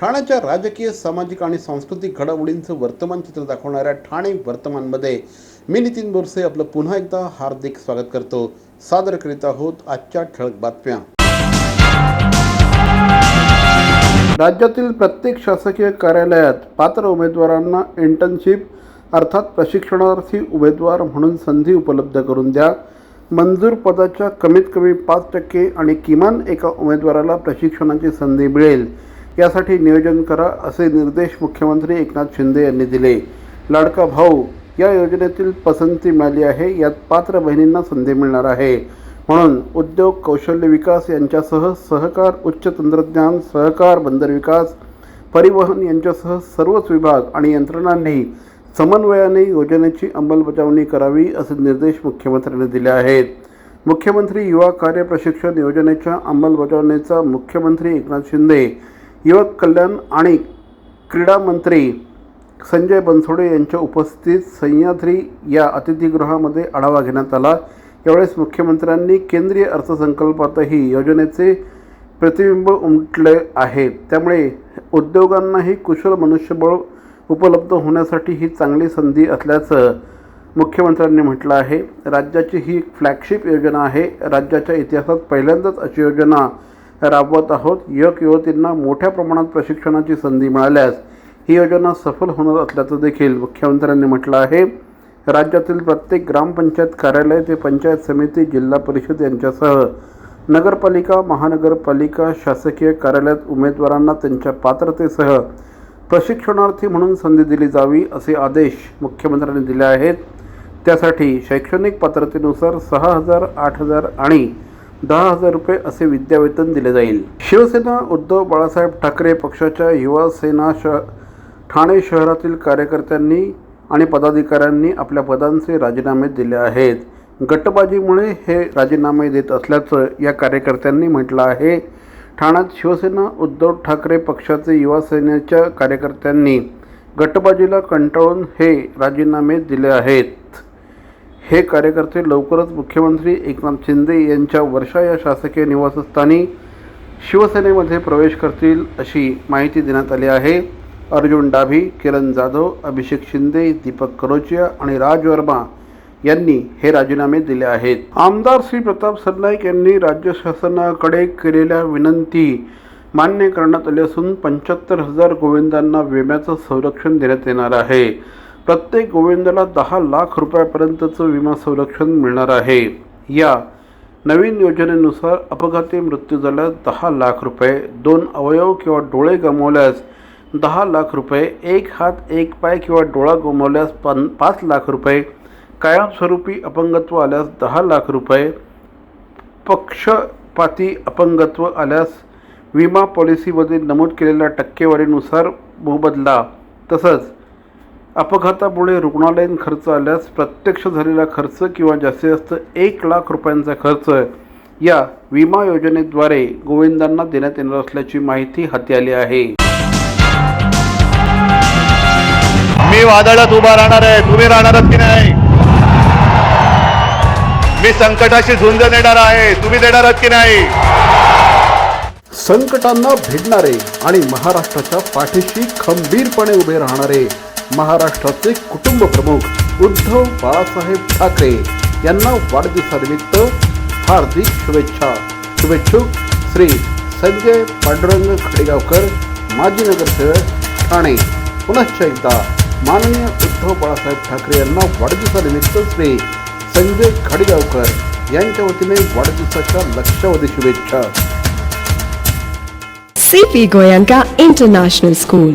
ठाण्याच्या राजकीय सामाजिक आणि सांस्कृतिक घडामोडींचं वर्तमान चित्र दाखवणाऱ्या ठाणे वर्तमानमध्ये मी नितीन बोरसे आपलं पुन्हा एकदा हार्दिक स्वागत करतो. सादर करीत आहोत आजच्या ठळक बातम्या. राज्यातील प्रत्येक शासकीय कार्यालयात पात्र उमेदवारांना इंटर्नशिप अर्थात प्रशिक्षणार्थी उमेदवार म्हणून संधी उपलब्ध करून द्या. मंजूर पदाच्या कमीत कमी पाच टक्के आणि किमान एका उमेदवाराला प्रशिक्षणाची संधी मिळेल. यासाठी नियोजन करा असे निर्देश मुख्यमंत्री एकनाथ शिंदे यांनी दिले. लाडका भाऊ या योजनेतील पसंती मिळाली आहे यात पात्र बहिणींना संधी मिळणार आहे. म्हणून उद्योग कौशल्य विकास यांच्यासह सहकार उच्च तंत्रज्ञान सहकार बंदर विकास परिवहन यांच्यासह सर्वच विभाग आणि यंत्रणांनी समन्वयाने योजनेची अंमलबजावणी करावी असे निर्देश मुख्यमंत्र्यांनी दिले आहेत. मुख्यमंत्री युवा कार्य प्रशिक्षण योजनेच्या अंमलबजावणीचा मुख्यमंत्री एकनाथ शिंदे युवक कल्याण आणि क्रीडा मंत्री संजय बनसोडे यांच्या उपस्थितीत सह्याद्री या अतिथीगृहामध्ये आढावा घेण्यात आला. यावेळेस मुख्यमंत्र्यांनी केंद्रीय अर्थसंकल्पातही योजनेचे प्रतिबिंब उमटले आहे. त्यामुळे उद्योगांनाही कुशल मनुष्यबळ उपलब्ध होण्यासाठी ही चांगली संधी असल्याचं मुख्यमंत्र्यांनी म्हटलं आहे. राज्याची ही फ्लॅगशिप योजना आहे. राज्याच्या इतिहासात पहिल्यांदाच अशी योजना राबवत आहोत. युवक युवतींना मोठ्या प्रमाणात प्रशिक्षणाची संधी मिळाल्यास ही योजना सफल होणार असल्याचं देखील मुख्यमंत्र्यांनी म्हटलं आहे. राज्यातील प्रत्येक ग्रामपंचायत कार्यालय ते पंचायत समिती जिल्हा परिषद यांच्यासह नगरपालिका महानगरपालिका शासकीय कार्यालयात उमेदवारांना त्यांच्या पात्रतेसह प्रशिक्षणार्थी म्हणून संधी दिली जावी असे आदेश मुख्यमंत्र्यांनी दिले आहेत. त्यासाठी शैक्षणिक पात्रतेनुसार सहा हजार आठ हजार आणि दहा हजार रुपये असे विद्यावेतन दिले जाईल. शिवसेना उद्धव बाळासाहेब ठाकरे पक्षाच्या युवा सेना श ठाणे शहरातील कार्यकर्त्यांनी आणि पदाधिकाऱ्यांनी आपल्या पदांचे राजीनामे दिले आहेत. गटबाजीमुळे हे राजीनामे देत असल्याचं या कार्यकर्त्यांनी म्हटलं आहे. ठाण्यात शिवसेना उद्धव ठाकरे पक्षाचे युवा सेनेच्या कार्यकर्त्यांनी गटबाजीला कंटाळून हे राजीनामे दिले आहेत. हे कार्यकर्ते लवकरच मुख्यमंत्री एकनाथ शिंदे यांच्या वर्षा या शासकीय निवासस्थानी शिवसेनेमध्ये प्रवेश करतील अशी माहिती देण्यात आली आहे. अर्जुन डाभी किरण जाधव अभिषेक शिंदे दीपक करोचिया आणि राज वर्मा यांनी हे राजीनामे दिले आहेत. आमदार श्री प्रताप सरनाईक यांनी राज्य शासनाकडे केलेल्या विनंती मान्य करण्यात आली असून पंच्याहत्तर हजार गोविंदांना विम्याचं संरक्षण देण्यात येणार आहे. प्रत्येक गोविंदाला दहा लाख रुपयापर्यंतचं विमा संरक्षण मिळणार आहे. या नवीन योजनेनुसार अपघाती मृत्यू झाल्यास दहा लाख रुपये दोन अवयव किंवा डोळे गमावल्यास दहा लाख रुपये एक हात एक पाय किंवा डोळा गमावल्यास पन पाच लाख रुपये कायमस्वरूपी अपंगत्व आल्यास दहा लाख रुपये पक्षपाती अपंगत्व आल्यास विमा पॉलिसीमध्ये नमूद केलेल्या टक्केवारीनुसार मोबदला तसंच अपघातामुळे रुग्णालयीन खर्च आल्यास प्रत्यक्ष झालेला खर्च किंवा जास्तीत जास्त एक लाख रुपयांचा खर्च या विमा योजनेद्वारे गोविंदांना देण्यात येणार असल्याची माहिती हाती आली आहे. मी वादळात उभा राहणार आहे तुम्ही राहणार की नाही? मी संकटाशी झुंज देणार आहे तुम्ही देणार की नाही? संकटांना भिडणारे आणि महाराष्ट्राच्या पाठीशी खंबीरपणे उभे राहणारे महाराष्ट्राचे कुटुंब प्रमुख उद्धव बाळासाहेब ठाकरे यांना वाढदिवसानिमित्त हार्दिक शुभेच्छा. शुभेच्छुक श्री संजय पांडुरंग खडेगावकर माजी नगरसेवक ठाणे. पुनश्च एकदा माननीय उद्धव बाळासाहेब ठाकरे यांना वाढदिवसानिमित्त श्री संजय खडेगावकर यांच्या वतीने वाढदिवसाच्या लक्षावधी शुभेच्छा. CP Goenka international school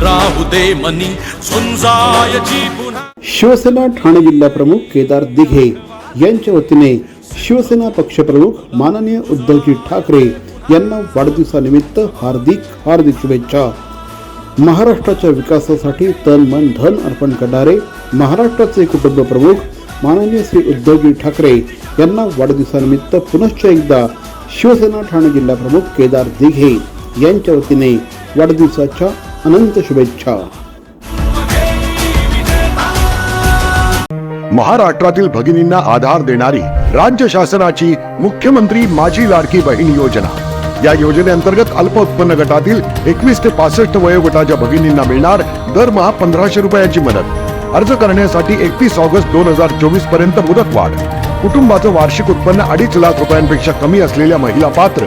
राहू दे मनी. झुंजायची पुन्हा. शिवसेना ठाणे जिल्हा प्रमुख केदार दिघे यांच्या वतीने शिवसेना पक्षप्रमुख माननीय उद्धवजी ठाकरे यांना वाढदिवसानिमित्त हार्दिक हार्दिक शुभेच्छा. महाराष्ट्राच्या विकासासाठी तन मन धन अर्पण करणारे महाराष्ट्राचे कुटुंब प्रमुख माननीय श्री उद्धवजी ठाकरे यांना वाढदिवसानिमित्त पुनश्च एकदा शिवसेना ठाणे जिल्हा प्रमुख केदार दिघे यांच्या वतीने वाढदिवसाच्या अनंत शुभेच्छा. महाराष्ट्रातील भगिनींना आधार देणारी राज्य शासनाची मुख्यमंत्री माझी लाडकी बहीण योजना. या योजनेअंतर्गत अल्प उत्पन्न गटातील एकवीस ते पासष्ट वयोगटाच्या भगिनींना मिळणार दरमहा पंधराशे रुपयाची मदत. अर्ज करण्यासाठी एकतीस ऑगस्ट दोन हजार चोवीसपर्यंत मुदतवाढ. कुटुंबाचं वार्षिक उत्पन्न अडीच लाख रुपयांपेक्षा कमी असलेल्या महिला पात्र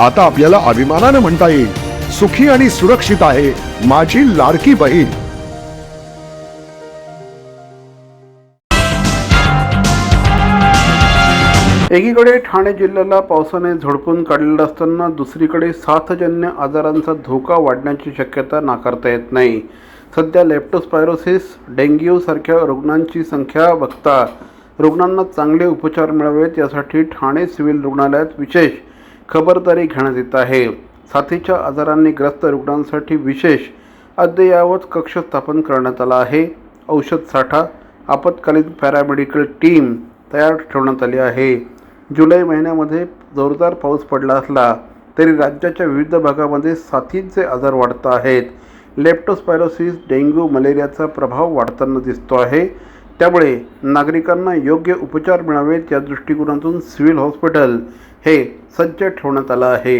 आता आपल्याला अभिमानानं म्हणता येईल सुखी आणि सुरक्षित आहे माझी लाडकी बहीण. एकीकडे ठाणे जिल्ह्याला पावसाने झोडपून काढलेलं असताना दुसरीकडे साथजन्य आजारांचा धोका वाढण्याची शक्यता नाकारता येत नाही. सध्या लेप्टोस्पायरोसिस डेंग्यू सारख्या रुग्णांची संख्या बघता रुग्णांना चांगले उपचार मिळावेत यासाठी ठाणे सिव्हिल रुग्णालयात विशेष खबरदारी घेण्यात येत आहे. साथीच्या आजारांनी ग्रस्त रुग्णांसाठी विशेष अद्ययावत कक्ष स्थापन करण्यात आला आहे. औषध साठा आपत्कालीन पॅरामेडिकल टीम तयार ठेवण्यात आली आहे. जुलै महिन्यामध्ये जोरदार पाऊस पडला असला तरी राज्याच्या विविध भागामध्ये साथीचे आजार वाढत आहेत. लेप्टोस्पायरोसिस डेंग्यू मलेरियाचा प्रभाव वाढताना दिसतो आहे. त्यामुळे नागरिकांना योग्य उपचार मिळावेत या दृष्टिकोनातून सिव्हिल हॉस्पिटल हे सज्ज ठेवण्यात आलं आहे.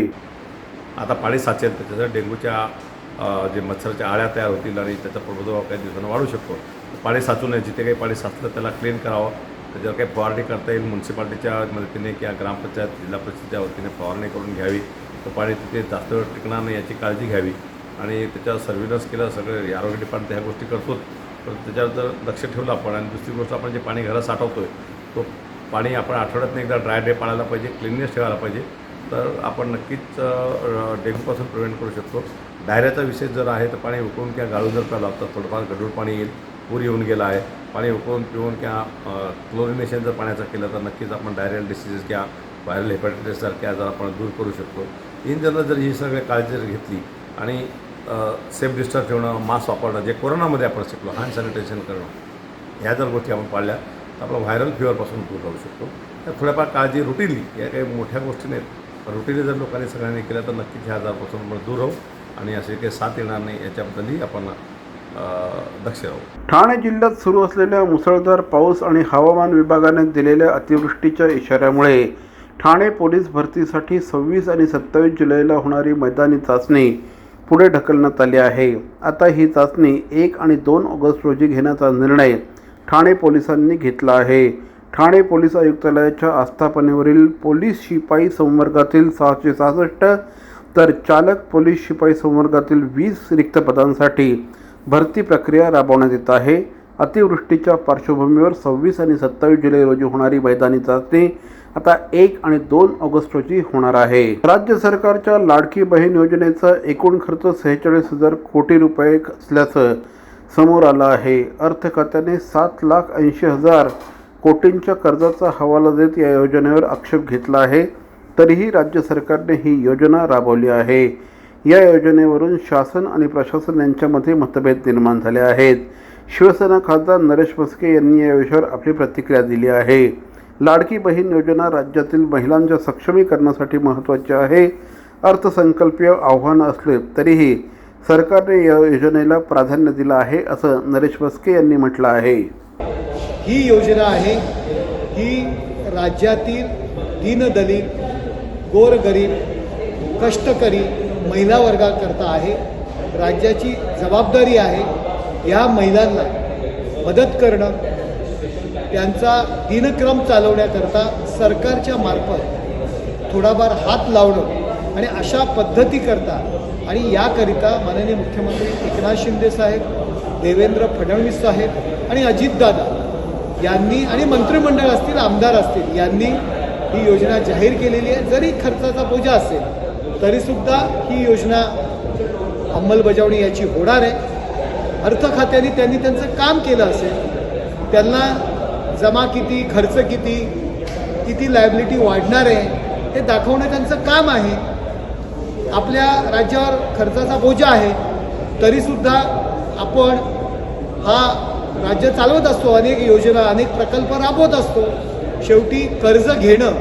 आता पाणी साचेल त्याच्या डेंग्यूच्या जे मच्छराच्या आळ्या तयार होतील आणि त्याचा प्रादुर्भाव काही दिवसांना वाढू शकतो. पाणी साचू नये जिथे काही पाणी साचलं त्याला क्लीन करावं. त्याच्यावर काही फवारणी करता येईल. म्युन्सिपाल्टीच्या मदतीने किंवा ग्रामपंचायत जिल्हा परिषदेच्या वतीने फवारणी करून घ्यावी. तर पाणी तिथे जास्त वेळ टिकणार नाही याची काळजी घ्यावी. आणि त्याच्यावर सर्व्हिलन्स केलं सगळे आरोग्य डिपार्टमेंट ह्या गोष्टी करतोच. पण त्याच्यावर जर लक्ष ठेवलं आपण आणि दुसरी गोष्ट आपण जे पाणी घरात साठवतो आहे तो पाणी आपण आठवड्यातनं एकदा ड्राय डे पाळायला पाहिजे क्लिननेस ठेवायला पाहिजे. तर आपण नक्कीच डेंग्यूपासून प्रिव्हेंट करू शकतो. डायऱ्याचा विषय जर आहे तर पाणी उकळून किंवा गाळून जर प्यावं लागतं थोडंफार गढूळ पाणी येईल पूर येऊन गेला आहे. पाणी उकळून पिऊन किंवा क्लोरिनेशन जर पाण्याचं केलं तर नक्कीच आपण डायरियल डिसिजेस किंवा व्हायरल हेपॅटायटिससारख्या आजार आपण दूर करू शकतो. इन जनरल जर ही सगळी काळजी जर घेतली आणि सेफ डिस्टन्स ठेवणं मास्क वापरणं जे कोरोनामध्ये आपण शिकलो हँड सॅनिटायझेशन करणं ह्या जर गोष्टी आपण पाळल्या तर आपलं व्हायरल फिवरपासून दूर राहू शकतो. त्या थोड्याफार काळजी रुटीनली या काही मोठ्या गोष्टी नाहीत. पण रुटीनली जर लोकांनी सगळ्यांनी केलं तर नक्कीच ह्या आजारापासून आपण दूर राहू आणि असे काही साथ येणार नाही याच्याबद्दलही आपण दक्ष राहू. ठाणे जिल्ह्यात सुरू असलेल्या मुसळधार पाऊस आणि हवामान विभागाने दिलेल्या अतिवृष्टीच्या इशाऱ्यामुळे ठाणे पोलीस भरतीसाठी सव्वीस आणि सत्तावीस जुलैला होणारी मैदानी चाचणी पुढे ढकलण्यात आली आहे. आता ही चाचणी एक आणि दोन ऑगस्ट रोजी घेण्याचा निर्णय ठाणे पोलिसांनी घेतला आहे. ठाणे पोलीस आयुक्तालयाच्या आस्थापनेवरील पोलीस शिपाई संवर्गातील सहाशे सहासष्ट तर चालक पोलीस शिपाई संवर्गातील वीस रिक्त पदांसाठी भरती प्रक्रिया राबवण्यात येत आहे. अतिवृष्टीच्या पार्श्वभूमीवर सव्वीस आणि सत्तावीस जुलै रोजी होणारी मैदानी चाचणी आता एक आणि दोन ऑगस्ट रोजी होणार आहे. राज्य सरकारच्या लाडकी बहीण योजनेचा एकूण खर्च सेहेचाळीस हजार कोटी रुपये असल्याचं समोर आलं आहे. अर्थ खात्याने सात लाख ऐंशी हजार कोटींच्या कर्जाचा हवाला देत या योजनेवर आक्षेप घेतला आहे. तरीही राज्य सरकारने ही योजना राबवली आहे. या योजनेवरून शासन आणि प्रशासन यांच्यामध्ये मतभेद निर्माण झाले आहेत. शिवसेना खासदार नरेश मस्के यांनी या विषयावर आपली प्रतिक्रिया दिली आहे. लाडकी बहीण योजना राज्यातील महिलांच्या सक्षमीकरणासाठी महत्त्वाची आहे. अर्थसंकल्पीय आव्हानं असले तरीही सरकारने या योजनेला प्राधान्य दिलं आहे असं नरेश वस्के यांनी म्हटलं आहे. ही योजना आहे. ही राज्यातील दीनदलित गोरगरीब कष्टकरी महिला वर्गाकरता आहे. राज्याची जबाबदारी आहे. या महिलांना मदत करणं त्यांचा दिनक्रम चालवण्याकरता सरकारच्या मार्फत थोडाफार हात लावणं आणि अशा पद्धतीकरता आणि याकरिता माननीय मुख्यमंत्री एकनाथ शिंदे साहेब देवेंद्र फडणवीस साहेब आणि अजितदादा यांनी आणि मंत्रिमंडळ असतील आमदार असतील यांनी ही योजना जाहीर केलेली आहे. जरी खर्चाचा बोजा असेल तरीसुद्धा ही योजना अंमलबजावणी याची होणार आहे. अर्थ खात्याने त्यांनी त्यांचं काम केलं असेल त्यांना जमा किती खर्च किती किती लायबिलिटी वाढणार आहे हे दाखवणं त्यांचं काम आहे. आपल्या राज्यावर खर्चाचा बोजा आहे तरीसुद्धा आपण हा राज्य चालवत असतो अनेक योजना अनेक प्रकल्प राबवत असतो. शेवटी कर्ज घेणं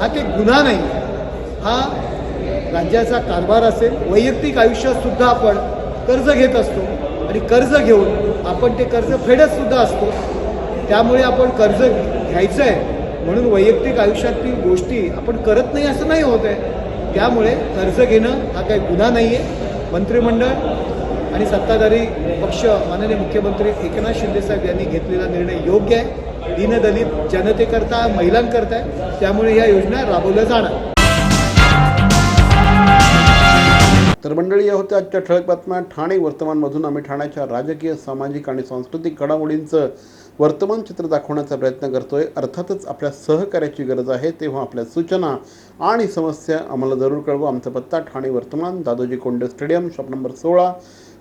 हा काही गुन्हा नाही. हा राज्याचा कारभार असेल वैयक्तिक आयुष्यातसुद्धा आपण कर्ज घेत असतो. आणि कर्ज घेऊन आपण ते कर्ज फेडतसुद्धा असतो. त्यामुळे आपण कर्ज घ्यायचं आहे म्हणून वैयक्तिक आयुष्यातील गोष्टी आपण करत नाही असं नाही होत आहे. त्यामुळे कर्ज घेणं हा काही गुन्हा नाही आहे मंत्रिमंडळ आणि सत्ताधारी पक्ष माननीय मुख्यमंत्री एकनाथ शिंदेसाहेब यांनी घेतलेला निर्णय योग्य आहे. दीनदलित जनतेकरता महिलांकरता आहे त्यामुळे या योजना राबवल्या जाणार. तर मंडळी या होत्या आजच्या ठळक बातम्या. ठाणे वर्तमानमधून आम्ही ठाण्याच्या राजकीय सामाजिक आणि सांस्कृतिक घडामोडींचं वर्तमान चित्र दाखवण्याचा प्रयत्न करतोय. अर्थातच आपल्या सहकार्याची गरज आहे तेव्हा आपल्या सूचना आणि समस्या आम्हाला जरूर कळवा. आमचा पत्ता ठाणे वर्तमान Dadoji Konde stadium shop number सोळा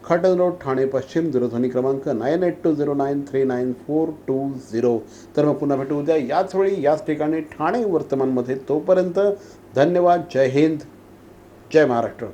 खाटन रोड ठाणे पश्चिम दूरध्वनी क्रमांक nine eight two zero nine three nine four two zero. तर मग पुन्हा भेटू उद्या. याच वेळी याच ठिकाणी ठाणे वर्तमानमध्ये तोपर्यंत धन्यवाद. जय हिंद. जय महाराष्ट्र.